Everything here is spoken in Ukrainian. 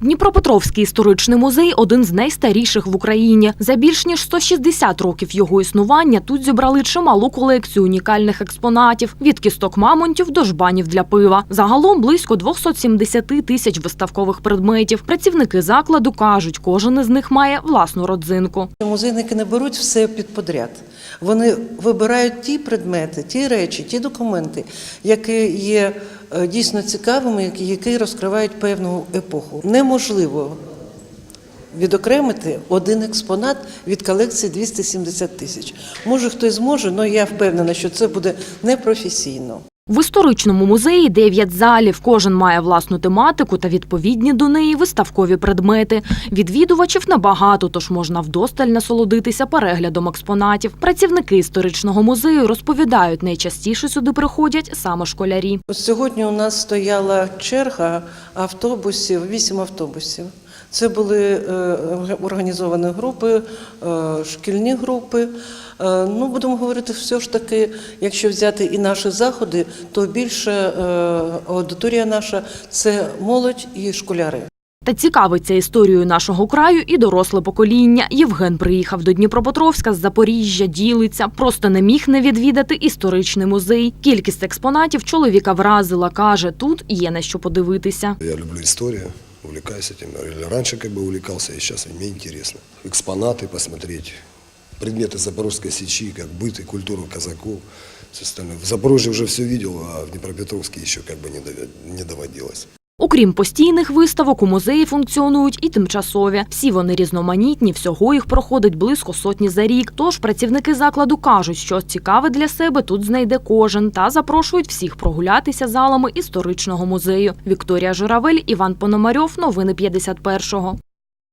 Дніпропетровський історичний музей один з найстаріших в Україні. За більш ніж 160 років його існування тут зібрали чималу колекцію унікальних експонатів від кісток мамонтів до жбанів для пива. Загалом близько 270 тисяч виставкових предметів. Працівники закладу кажуть, кожен із них має власну родзинку. Музейники не беруть все під подряд. Вони вибирають ті предмети, ті речі, ті документи, які є дійсно цікавими, які- які розкривають певну епоху. Неможливо відокремити один експонат від колекції 270 тисяч. Може, хтось зможе, але я впевнена, що це буде непрофесійно. В історичному музеї дев'ять залів. Кожен має власну тематику та відповідні до неї виставкові предмети. Відвідувачів небагато, тож можна вдосталь насолодитися переглядом експонатів. Працівники історичного музею розповідають, найчастіше сюди приходять саме школярі. Сьогодні у нас стояла черга автобусів, вісім автобусів. Це були е, організовані групи, е, шкільні групи. Е, Ну, будемо говорити, все ж таки, якщо взяти і наші заходи, то більше аудиторія наша це молодь і школяри. Та цікавиться історією нашого краю і доросле покоління. Євген приїхав до Дніпропетровська з Запоріжжя, ділиться. Просто не міг не відвідати історичний музей. Кількість експонатів чоловіка вразила. каже, тут є на що подивитися. Я люблю историю, увлекаюсь этим. Или раньше как бы увлекался, и сейчас мне интересно. Экспонаты посмотреть, предметы Запорожской сечи, как быт и культуру казаков. Все остальное. В Запорожье уже все видел, а в Днепропетровске еще как бы не дове- не доводилось. Окрім постійних виставок, у музеї функціонують і тимчасові. Всі вони різноманітні, всього їх проходить близько сотні за рік. Тож працівники закладу кажуть, що цікаве для себе тут знайде кожен та запрошують всіх прогулятися залами історичного музею. Вікторія Журавель, Іван Пономарьов. Новини 51-го.